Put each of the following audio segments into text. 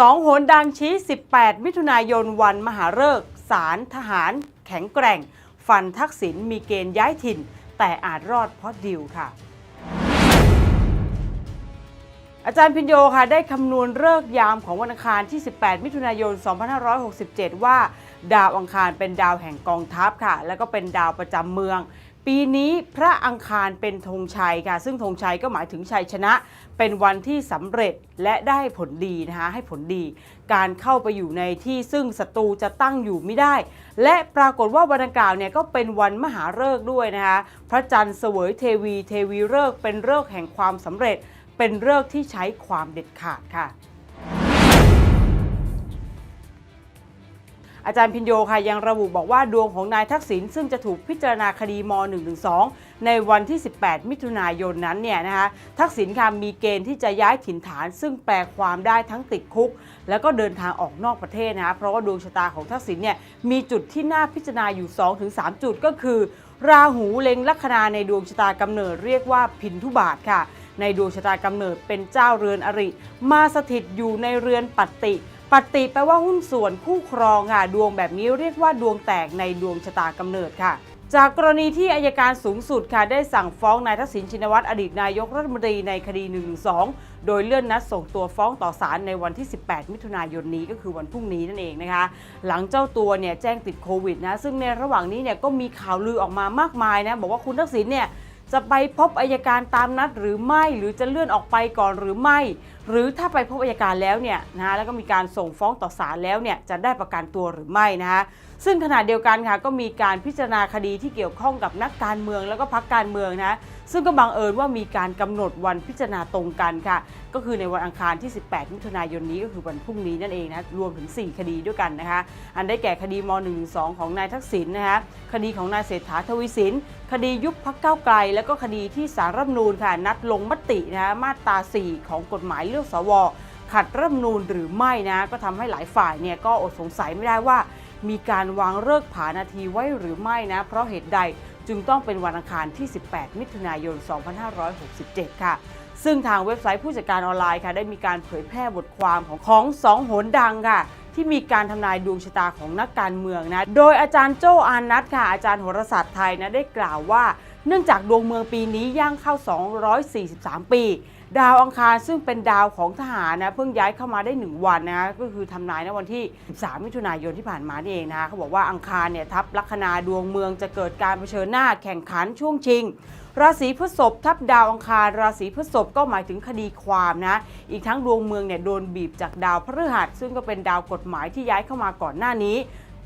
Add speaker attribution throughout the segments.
Speaker 1: สองโหนดังชี้ 18 มิถุนายนวันมหาฤกษ์สารทหาร แข็งแกร่ง ฟันทักษิณมีเกณฑ์ย้ายถิ่น แต่อาจรอดเพราะดิวค่ะ อาจารย์พินโยค่ะ ได้คำนวณเลิกษ์ยามของวันอังคารที่ 18 มิถุนายน 2567 ว่า ดาวอังคารเป็นดาวแห่งกองทัพค่ะ แล้วก็เป็นดาวประจำเมือง ปีนี้พระอังคารเป็นธงชัยค่ะ ซึ่งธงชัยก็หมายถึงชัยชนะ เป็นวันที่สำเร็จและได้ผลดีนะคะให้ผลดี การเข้าไปอยู่ในที่ซึ่งศัตรูจะตั้งอยู่ไม่ได้ และปรากฏว่าวันดังกล่าวเนี่ยก็เป็นวันมหาฤกษ์ด้วยนะคะพระจันทร์เสวยเทวีเทวีฤกษ์เป็นฤกษ์แห่งความสำเร็จ เป็นฤกษ์ที่ใช้ความเด็ดขาดค่ะ อาจารย์พินโยค่ะยังระบุบอกว่าดวงของนายทักษิณซึ่งจะถูกพิจารณาคดีม .112 ในวันที่ 18 มิถุนายนนั้นเนี่ยนะคะทักษิณค่ะมีเกณฑ์ที่จะย้ายถิ่นฐาน ซึ่งแปลความได้ทั้งติดคุก แล้วก็เดินทางออกนอกประเทศนะคะเพราะว่าดวงชะตาของทักษิณเนี่ยมีจุดที่น่าพิจารณาอยู่ 2-3 จุดก็คือ ราหูเล็งลัคนาในดวงชะตากำเนิดเรียกว่าพินทุบาทค่ะ ในดวงชะตากำเนิดเป็นเจ้าเรือนอริ มาสถิตอยู่ในเรือนปัตติ ปัตติแปลว่าหุ้นส่วนคู่ครองค่ะดวงแบบนี้เรียกว่าดวงแตกในดวงชะตากำเนิดค่ะ จากกรณีที่อายการสูงสุดค่ะได้สั่งฟ้องนายทักษิณชินวัตรอดีตนายกรัฐมนตรีในคดี 112 โดยเลื่อนนัดส่งตัวฟ้องต่อศาลในวันที่ 18 มิถุนายนนี้ก็คือวันพรุ่งนี้นั่นเองนะคะ หลังเจ้าตัวเนี่ยแจ้งติดโควิดนะซึ่งในระหว่างนี้เนี่ยก็มีข่าวลือออกมามากมายนะบอกว่าคุณทักษิณเนี่ย จะไปพบอายการตามนัดหรือไม่หรือจะเลื่อนออกไปก่อนหรือไม่ หรือถ้าไปพบอายการแล้วเนี่ยนะแล้วก็มีการส่งฟ้องต่อศาลแล้วเนี่ยจะได้ประกันตัวหรือไม่นะคะ ซึ่งขณะเดียวกันค่ะก็มีการพิจารณาคดีที่เกี่ยวข้องกับนักการเมืองแล้วก็พักการเมืองนะซึ่งก็บังเอิญว่ามีการกำหนดวันพิจารณาตรงกันค่ะ ก็คือในวันอังคารที่ 18 มิถุนายนนี้ก็คือวันพรุ่งนี้นั่นเองนะรวมถึง 4 คดีด้วยกันนะคะ อันได้แก่คดีม .112 ของนายทักษิณนะคะคดีของนายเศรษฐาทวีสิน คดียุบพักเก้าวไกล แล้วก็คดีที่สารรัฐนูญค่ะ นัดลงมตินะมาตรา 4 ของกฎหมายเลือกสวขัดรัฐนูญหรือไม่นะก็ทำให้หลายฝ่ายเนี่ยก็อดสงสัยไม่ได้ว่า มีการวางเลิกผานาทีไว้หรือไม่นะ เพราะเหตุใดจึงต้องเป็นวันอังคารที่ 18 มิถุนายน 2567 ค่ะ ซึ่งทางเว็บไซต์ผู้จัดการออนไลน์ค่ะ ได้มีการเผยแพร่บทความของของสองโหนดังค่ะ ที่มีการทำนายดวงชะตาของนักการเมืองนะ โดยอาจารย์โจอานัทค่ะ อาจารย์โหราศาสตร์ไทยนะได้กล่าวว่า เนื่องจากดวงเมืองปีนี้ย่างเข้า 243 ปี ดาวอังคารซึ่งเป็นดาวของทหารนะเพิ่งย้ายเข้ามาได้ 1 วันนะก็คือทำนายในวันที่ 3 มิถุนายนที่ผ่านมานี่เองนะเขาบอกว่าอังคารเนี่ยทับลัคนาดวงเมืองจะเกิดการเผชิญหน้าแข่งขันช่วงชิง ราศีพฤษภทับดาวอังคาร ราศีพฤษภก็หมายถึงคดีความนะ อีกทั้งดวงเมืองเนี่ยโดนบีบจากดาวพฤหัส ซึ่งก็เป็นดาวกฎหมายที่ย้ายเข้ามาก่อนหน้านี้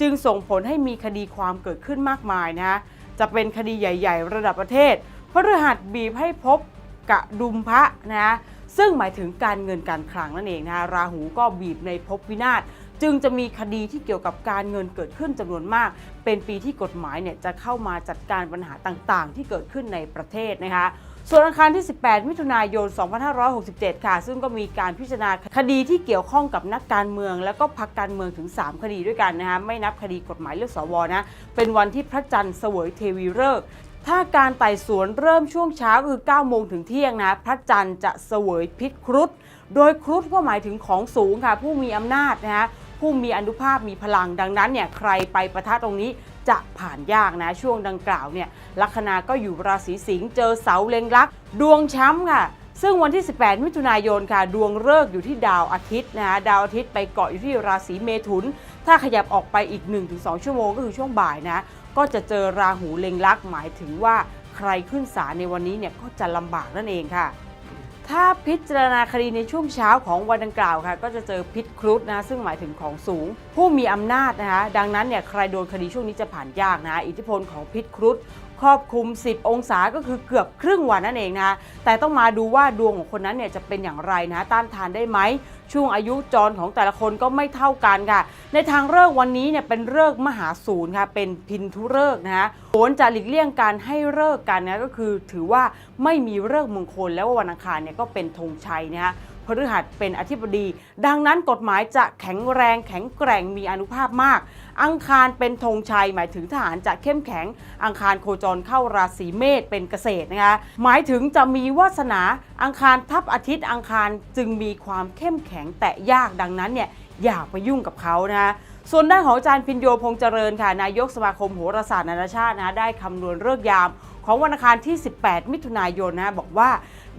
Speaker 1: จึงส่งผลให้มีคดีความเกิดขึ้นมากมายนะจะเป็นคดีใหญ่ ๆ ระดับประเทศพฤหัสบีบให้พบ กะดุมพระนะซึ่งหมายถึงการเงินการคลังนั่นเองนะราหูก็บีบในภพวินาศจึงจะมีคดีที่เกี่ยวกับการเงินเกิดขึ้นจำนวนมาก เป็นปีที่กฎหมายเนี่ยจะเข้ามาจัดการปัญหาต่างๆ ที่เกิดขึ้นในประเทศนะคะ ส่วนอังคารที่ 18 มิถุนายน 2567 ค่ะ ซึ่งก็มีการพิจารณาคดีที่เกี่ยวข้องกับนักการเมือง แล้วก็พักการเมืองถึง 3 คดีด้วยกันนะคะ ไม่นับคดีกฎหมายเลือกสวนะ เป็นวันที่พระจันทร์เสวยเทวีฤกษ์ ถ้าการไต่สวนเริ่มช่วงเช้าคือ9โมงถึงเที่ยงนะ พระจันทร์จะเสวยพิษครุฑ โดยครุฑก็หมายถึงของสูงค่ะ ผู้มีอำนาจนะคะผู้มีอนุภาพมีพลัง ดังนั้นเนี่ยใครไปประทะตรงนี้จะผ่านยากนะ ช่วงดังกล่าวเนี่ย ลัคนาก็อยู่ราศีสิงห์เจอเสาเล็งลัก ดวงช้ำค่ะ ซึ่งวันที่ 18 มิถุนายนค่ะ ดวงฤกษ์อยู่ที่ดาวอาทิตย์นะคะดาวอาทิตย์ไปเกาะอยู่ที่ราศีเมถุน ถ้าขยับออกไปอีก 1-2 ชั่วโมงก็คือช่วงบ่ายนะ ก็จะเจอราหูเล็งลักหมายถึงว่าใครขึ้นศาลในวันนี้เนี่ยก็จะลำบากนั่นเองค่ะ ถ้าพิจารณาคดีในช่วงเช้าของวันดังกล่าวค่ะ ก็จะเจอพิษครุฑนะซึ่งหมายถึงของสูง ผู้มีอำนาจนะคะดังนั้นเนี่ยใครโดนคดีช่วงนี้จะผ่านยากนะอิทธิพลของพิษครุฑ ครอบคลุม 10 องศาก็คือเกือบครึ่งวันนั่นเองนะ แต่ต้องมาดูว่าดวงของคนนั้นเนี่ยจะเป็นอย่างไรนะต้านทานได้ไหม ช่วงอายุจรของแต่ละคนก็ไม่เท่ากันค่ะ ในทางเลิกวันนี้เนี่ยเป็นเลิกมหาศูนย์ค่ะ เป็นพินทุเลิกนะคะโหนจะหลีกเลี่ยงการให้เลิกกันนะก็คือถือว่าไม่มีเลิกมงคลแล้ววันอังคารเนี่ยก็เป็นธงชัยนะคะ พฤหัสเป็นอธิบดี ดังนั้นกฎหมายจะแข็งแรงแข็งแกร่งมีอนุภาพมาก อังคารเป็นธงชัย หมายถึงทหารจะเข้มแข็ง อังคารโคจรเข้าราศีเมษเป็นเกษตรนะคะหมายถึงจะมีวาสนาอังคารทับอาทิตย์อังคารจึงมีความเข้มแข็งแต่ยากดังนั้นเนี่ยอย่าไปยุ่งกับเขานะคะส่วนด้านของอาจารย์พินโยพงษ์เจริญค่ะนายกสมาคมโหราศาสตร์นานาชาตินะได้คำนวณเลิกยาม ของวันอังคารที่ 18 มิถุนายนนะบอกว่า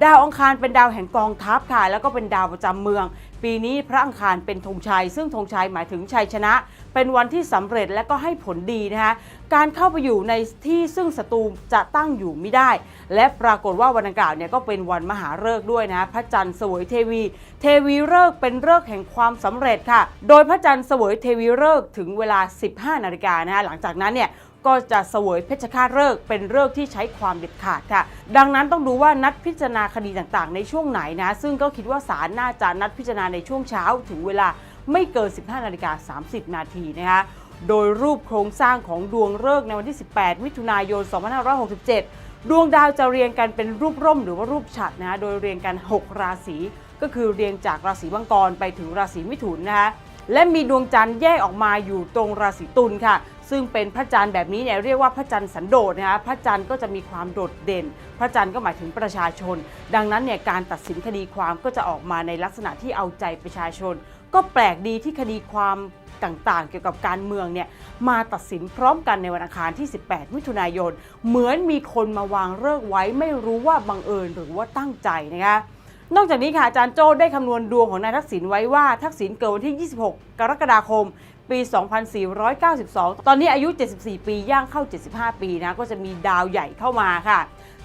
Speaker 1: ดาวอังคารเป็นดาวแห่งกองทัพค่ะแล้วก็เป็นดาวประจำเมือง ปีนี้พระอังคารเป็นธงชัย ซึ่งธงชัยหมายถึงชัยชนะ เป็นวันที่สำเร็จและก็ให้ผลดีนะคะการเข้าไปอยู่ในที่ซึ่งศัตรูจะตั้งอยู่ไม่ได้ และปรากฏว่าวันดังกล่าวเนี่ยก็เป็นวันมหาฤกษ์ด้วยนะพระจันทร์เสวยเทวี เทวีฤกษ์เป็นฤกษ์แห่งความสำเร็จค่ะ โดยพระจันทร์เสวยเทวีฤกษ์ถึงเวลา 15 นาฬิกานะหลังจากนั้นเนี่ย ก็จะเสวยเพชฌฆาตฤกษ์เป็นฤกษ์ที่ใช้ความเด็ดขาดค่ะ ดังนั้นต้องดูว่านัดพิจารณาคดีต่างๆ ในช่วงไหนนะ ซึ่งก็คิดว่าศาลน่าจะนัดพิจารณาในช่วงเช้าถึงเวลาไม่เกิน 15นาฬิกา30 นาทีนะคะโดยรูปโครงสร้างของดวงฤกษ์ในวันที่ 18 มิถุนายน 2567 ดวงดาวจะเรียงกันเป็นรูปร่มหรือว่ารูปฉัตรนะะโดยเรียงกัน 6 ราศีก็คือเรียงจากราศีมังกรไปถึงราศีมิถุนนะคะและมีดวงจันทร์แยกออกมาอยู่ตรงราศีตุลค่ะ ซึ่งเป็นพระจันทร์แบบนี้เนี่ยเรียกว่าพระจันทร์สันโดษนะคะพระจันทร์ก็จะมีความโดดเด่น พระจันทร์ก็หมายถึงประชาชน ดังนั้นเนี่ยการตัดสินคดีความก็จะออกมาในลักษณะที่เอาใจประชาชน ก็แปลกดีที่คดีความต่างๆ เกี่ยวกับการเมืองเนี่ยมาตัดสินพร้อมกันในวันอังคารที่ 18 มิถุนายน เหมือนมีคนมาวางเลิกไว้ไม่รู้ว่าบังเอิญหรือว่าตั้งใจนะคะนอกจากนี้ค่ะอาจารย์โจ้ได้คำนวณดวงของนายทักษิณไว้ว่าทักษิณเกิดวันที่ 26 กรกฎาคม ปี 2492 ตอนนี้อายุ 74 ปี ย่างเข้า 75 ปีนะ ก็จะมีดาวใหญ่เข้ามาค่ะ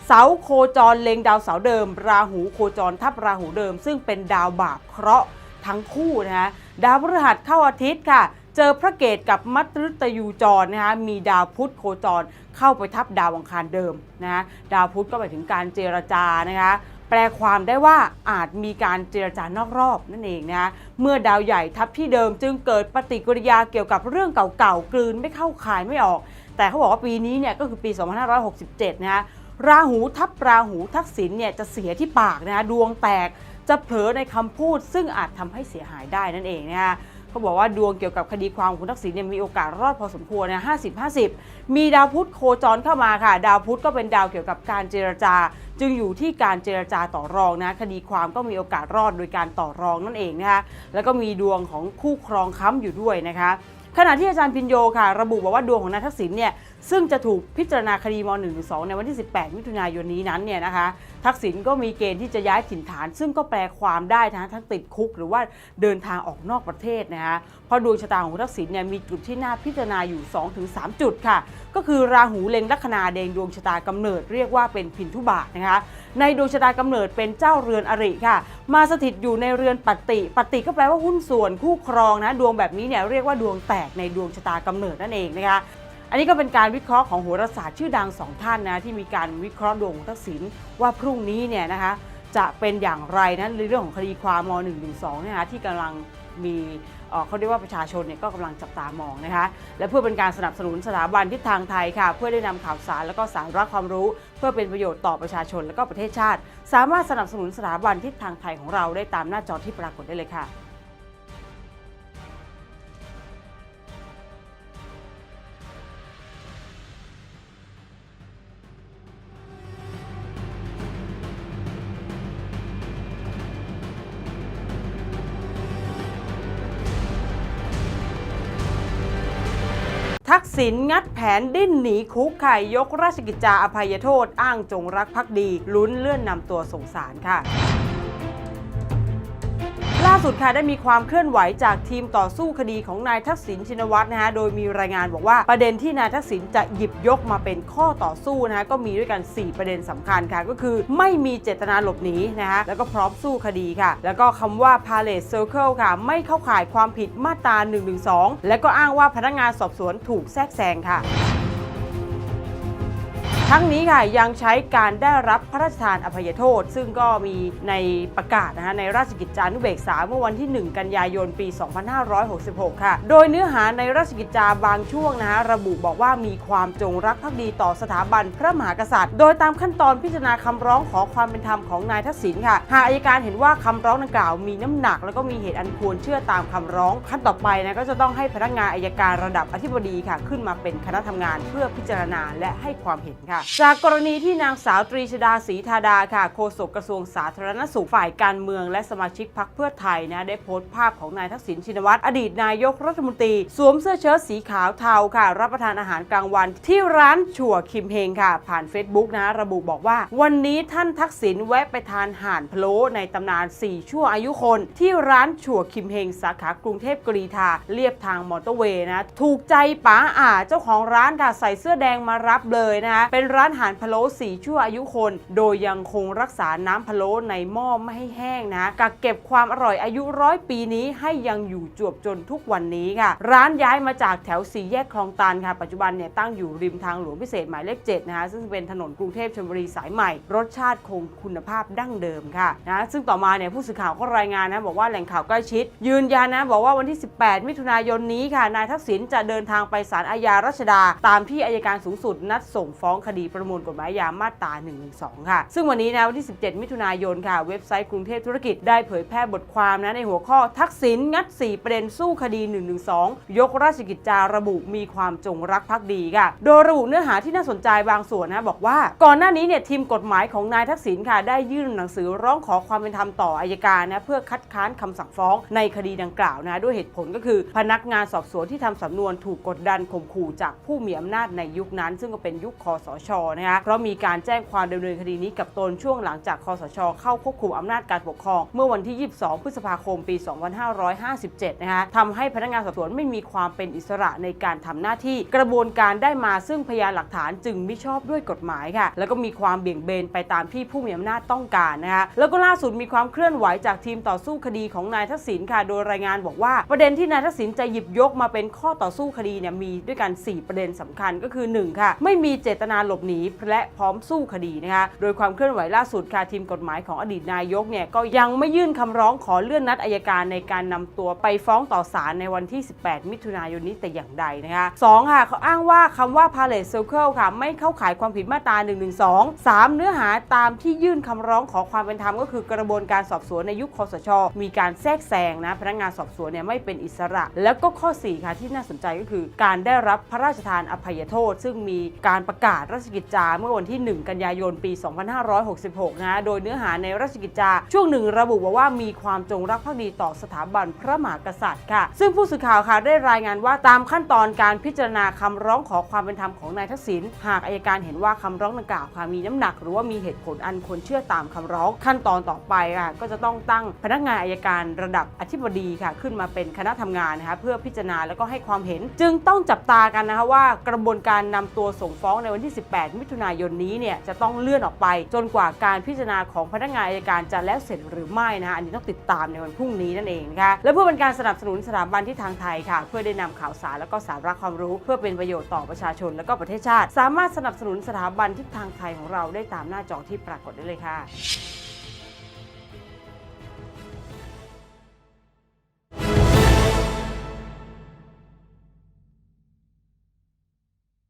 Speaker 1: เสาโคจรเล็งดาวเสาเดิม ราหูโคจรทับราหูเดิม ซึ่งเป็นดาวบาปเคราะห์ทั้งคู่นะคะดาวพฤหัสเข้าอาทิตย์ค่ะ เจอพระเกตกับมัตตยูจรนะคะ มีดาวพุธโคจรเข้าไปทับดาวอังคารเดิมนะะดาวพุธก็หมายถึงการเจรจานะคะ ลความได้ว่าอาจมีการเจรจานอกรอบนั่นเองนะเมื่อดาวใหญ่ทับที่เดิมจึงเกิดปฏิกิริยาเกี่ยวกับเรื่องเก่าๆกลืนไม่เข้าคายไม่ออก แต่เขาบอกว่าปีนี้เนี่ยก็คือปี 2567 นะราหูทับราหูทักษิณเนี่ยจะเสียที่ปากนะดวงแตกจะเผลอในคำพูดซึ่งอาจทำให้เสียหายได้นั่นเองนะคะ เขาบอกว่าดวงเกี่ยวกับคดีความของคุณทักษิณเนี่ยมีโอกาสรอดพอสมควรนะ50 50มีดาวพุธโคจรเข้ามาค่ะ ดาวพุธก็เป็นดาวเกี่ยวกับการเจรจา จึงอยู่ที่การเจรจาต่อรองนะ คดีความก็มีโอกาสรอดโดยการต่อรองนั่นเองนะคะแล้วก็มีดวงของคู่ครองค้ำอยู่ด้วยนะคะขณะที่อาจารย์พินโยค่ะ ระบุบอกว่าดวงของนายทักษิณเนี่ย ซึ่งจะถูกพิจารณาคดีม .112 ในวันที่ 18 มิถุนายนนี้นั้นเนี่ยนะคะทักษิณก็มีเกณฑ์ที่จะย้ายถิ่นฐาน ซึ่งก็แปลความได้นะทั้งติดคุกหรือว่าเดินทางออกนอกประเทศนะคะเพราะดวงชะตาของทักษิณเนี่ยมีจุดที่น่าพิจารณาอยู่ 2-3 จุดค่ะ ก็คือราหูเล็งลัคนาแดงดวงชะตากำเนิดเรียกว่าเป็นพินทุบาทนะคะในดวงชะตากำเนิดเป็นเจ้าเรือนอริค่ะ มาสถิตอยู่ในเรือนปฏิปฏิก็แปลว่าหุ้นส่วนคู่ครองนะดวงแบบนี้เนี่ยเรียกว่าดวงแตกในดวงชะตากำเนิดนั่นเองนะคะ อันนี้ก็เป็นการวิเคราะห์ของโหราศาสตร์ชื่อดังสองท่านนะที่มีการวิเคราะห์ดวงของทักษิณว่าพรุ่งนี้เนี่ยนะคะจะเป็นอย่างไรนะในเรื่องของคดีความม .112 เนี่ยนะที่กำลังมีเอ่อเขาเรียกว่าประชาชนเนี่ยก็กำลังจับตามองนะคะและเพื่อเป็นการสนับสนุนสถาบันทิศทางไทยค่ะ เพื่อได้นำข่าวสารและก็สาระความรู้ เพื่อเป็นประโยชน์ต่อประชาชนและก็ประเทศชาติ สามารถสนับสนุนสถาบันทิศทางไทยของเราได้ตามหน้าจอที่ปรากฏได้เลยค่ะ ทักษิณงัดแผนดิ้นหนีคุกไข่ยกราชกิจจาอภัยโทษ อ้างจงรักภักดี ลุ้นเลื่อนนำตัวส่งสารค่ะ ล่าสุดค่ะได้มีความเคลื่อนไหวจากทีมต่อสู้คดีของนายทักษิณชินวัตรนะฮะโดยมีรายงานบอกว่าประเด็นที่นายทักษิณจะหยิบยกมาเป็นข้อต่อสู้นะฮะก็มีด้วยกัน 4 ประเด็นสำคัญค่ะ ก็คือไม่มีเจตนาหลบหนีนะฮะแล้วก็พร้อมสู้คดีค่ะ แล้วก็คำว่า palace circle ค่ะ ไม่เข้าข่ายความผิดมาตรา112 และก็อ้างว่าพนักงานสอบสวนถูกแทรกแซงค่ะ ทั้งนี้ค่ะยังใช้การได้รับพระราชทานอภัยโทษ ซึ่งก็มีในประกาศนะคะในราชกิจจานุเบกษาเมื่อวันที่ 1 กันยายนปี 2566 ค่ะ โดยเนื้อหาในราชกิจจาบางช่วงนะคะระบุบอกว่ามีความจงรักภักดีต่อสถาบันพระมหากษัตริย์ โดยตามขั้นตอนพิจารณาคำร้องขอความเป็นธรรมของนายทักษิณค่ะ หากอัยการเห็นว่าคำร้องดังกล่าวมีน้ำหนัก แล้วก็มีเหตุอันควรเชื่อตามคำร้อง ขั้นต่อไปนะก็จะต้องให้พนักงานอัยการระดับอธิบดีค่ะ ขึ้นมาเป็นคณะทำงานเพื่อพิจารณาและให้ความเห็นค่ะจากกรณีที่นางสาวตรีชดาศรีธาดาค่ะโฆษกกระทรวงสาธารณสุขฝ่ายการเมืองและสมาชิกพรรคเพื่อไทยนะได้โพสต์ภาพของนายทักษิณชินวัตรอดีตนายกรัฐมนตรี สวมเสื้อเชิ้ตสีขาวเทาค่ะ รับประทานอาหารกลางวัน ที่ร้านชั่วคิมเฮงค่ะ ผ่าน Facebook นะ ระบุบอกว่า วันนี้ท่านทักษิณแวะไปทานห่านพะโล้ในตำนาน 4 ชั่วอายุคน ที่ร้านชั่วคิมเฮงสาขากรุงเทพกรีฑาเรียบทางมอเตอร์เวย์นะถูกใจป๋าอ่าเจ้าของร้านค่ะใส่เสื้อแดงมารับเลยนะคะเป็นร้านอาหารพะโล้สีชั่วอายุคน โดยยังคงรักษาน้ำพะโล้ในหม้อไม่ให้แห้งนะกักเก็บความอร่อยอายุร้อยปีนี้ให้ยังอยู่จวบจนทุกวันนี้ค่ะ ร้านย้ายมาจากแถวสีแยกคลองตันค่ะ ปัจจุบันเนี่ยตั้งอยู่ริมทางหลวงพิเศษหมายเลข7นะคะซึ่งเป็นถนนกรุงเทพชลบุรีสายใหม่ รสชาติคงคุณภาพดั้งเดิมค่ะนะซึ่งต่อมาเนี่ยผู้สื่อข่าวก็รายงานนะบอกว่าแหล่งข่าวใกล้ชิด ยืนยันนะบอกว่าวันที่ 18 มิถุนายนนี้ค่ะนายทักษิณจะเดินทางไปศาลอาญารัชดา ตามที่อายการสูงสุดนัดส่งฟ้องคดีประมวลกฎหมายยามาตรา112ค่ะ ซึ่งวันนี้นะวันที่ 17 มิถุนายนค่ะ เว็บไซต์กรุงเทพธุรกิจได้เผยแพร่บทความนะในหัวข้อทักษิณงัด 4 ประเด็นสู้คดี 112 ยกราชกิจจาระบุมีความจงรักภักดีค่ะ โดยระบุเนื้อหาที่น่าสนใจบางส่วนนะบอกว่า ก่อนหน้านี้เนี่ยทีมกฎหมายของนายทักษิณค่ะ ได้ยื่นหนังสือร้องขอความเป็นธรรมต่ออายการนะเพื่อคัดค้านคำสั่งฟ้องในคดีดังกล่าวนะด้วยเหตุผลก็คือ พนักงานสอบสวนที่ทำสำนวนถูกกดดันข่มขู่จากผู้มีอำนาจในยุคนั้น ซึ่งก็เป็นยุคคอสชนะคะเพราะมีการแจ้งความดำเนินคดีนี้กับตนช่วงหลังจากคอสช เข้าควบคุมอำนาจการปกครอง เมื่อวันที่ 22 พฤษภาคม ปี 2557 นะคะทำให้พนักงานสอบสวนไม่มีความเป็นอิสระในการทำหน้าที่ กระบวนการได้มาซึ่งพยานหลักฐานจึงไม่ชอบด้วยกฎหมายค่ะ แล้วก็มีความเบี่ยงเบนไปตามที่ผู้มีอำนาจต้องการนะคะแล้วก็ล่าสุดมีความเคลื่อนไหวจากทีมต่อสู้คดีของนายทักษิณค่ะ โดยรายงานบอกว่า ประเด็นที่นายทักษิณจะหยิบยกมาเป็นข้อต่อสู้คดีเนี่ยมีด้วยกัน 4 ประเด็นสำคัญก็คือ 1 ค่ะ ไม่มีเจตนาหลบหนีและพร้อมสู้คดีนะคะโดยความเคลื่อนไหวล่าสุดค่ะทีมกฎหมายของอดีตนายกเนี่ยก็ยังไม่ยื่นคำร้องขอเลื่อนนัดอายการในการนำตัวไปฟ้องต่อศาลในวันที่ 18 มิถุนายนนี้แต่อย่างใดนะคะสองค่ะเขาอ้างว่าคำว่า palace circle ค่ะ ไม่เข้าข่ายความผิดมาตรา1นึ3เนื้อหาตามที่ยื่นคำร้องขอความเป็นธรรมก็คือกระบวนการสอบสวนในยุคคอสช มีการแทรกแซงนะพนักงานสอบสวนเนี่ยไม่เป็นอิสระ แล้วก็ข้อ 4 ค่ะที่น่าสนใจก็คือ การได้รับพระราชทานอภัยโทษ ซึ่งมีการประกาศราชกิจจาเมื่อวันที่ 1 กันยายน ปี 2566 นะ โดยเนื้อหาในราชกิจจาช่วงหนึ่งระบุว่าว่ามีความจงรักภักดีต่อสถาบันพระมหากษัตริย์ค่ะ ซึ่งผู้สื่อข่าวค่ะได้รายงานว่าตามขั้นตอนการพิจารณาคำร้องขอความเป็นธรรมของนายทักษิณหากอายการเห็นว่าคำร้องดังกล่าวค่ะมีน้ำหนัก หรือว่ามีเหตุผลอันควรเชื่อตามคำร้องขั้นตอนต่อไปค่ะก็จะต้องตั้งพนักงานอายการระดับอธิบดีค่ะ ขึ้นมาเป็นคณะทำงานนะคะเพื่อพิจารณาแล้วก็ให้ความเห็น จึงต้องจับตากันนะคะว่ากระบวนการนำตัวส่งฟ้องในวันที่18 มิถุนายนนี้เนี่ยจะต้องเลื่อนออกไป จนกว่าการพิจารณาของพนักงานอายการจะแล้วเสร็จหรือไม่นะคะอันนี้ต้องติดตามในวันพรุ่งนี้นั่นเองนะคะและเพื่อเป็นการสนับสนุนสถาบันที่ทางไทยค่ะ เพื่อได้นำข่าวสารและก็สาระความรู้ เพื่อเป็นประโยชน์ต่อประชาชนและก็ประเทศชาติ สามารถสนับสนุนสถาบันที่ทางไทยของเราได้ตามหน้าจอที่ปรากฏได้เลยค่ะ